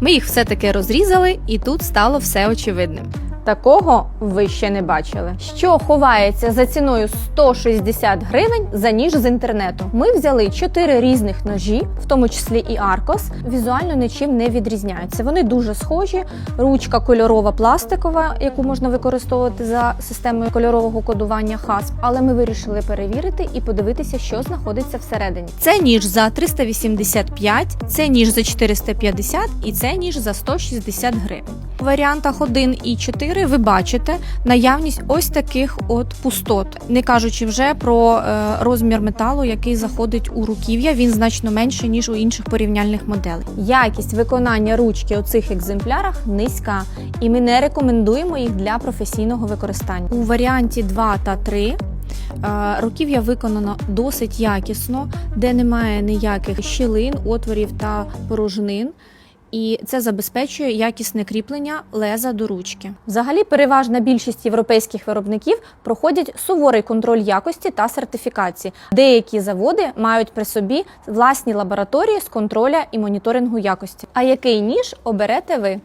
Ми їх все-таки розрізали, і тут стало все очевидним. Такого ви ще не бачили. Що ховається за ціною 160 гривень за ніж з інтернету? Ми взяли чотири різних ножі, в тому числі і Аркос. Візуально нічим не відрізняються. Вони дуже схожі. Ручка кольорова пластикова, яку можна використовувати за системою кольорового кодування HASP. Але ми вирішили перевірити і подивитися, що знаходиться всередині. Це ніж за 385, це ніж за 450 і це ніж за 160 гривень. У варіантах 1 і 4 ви бачите наявність ось таких от пустот, не кажучи вже про е, розмір металу, який заходить у руків'я. Він значно менший ніж у інших порівняльних моделей. Якість виконання ручки у цих екземплярах низька, і ми не рекомендуємо їх для професійного використання. У варіанті 2 та 3 е, руків'я виконано досить якісно, де немає ніяких щілин, отворів та порожнин. І це забезпечує якісне кріплення леза до ручки. Взагалі, переважна більшість європейських виробників проходять суворий контроль якості та сертифікації. Деякі заводи мають при собі власні лабораторії з контроля і моніторингу якості. А який ніж оберете ви?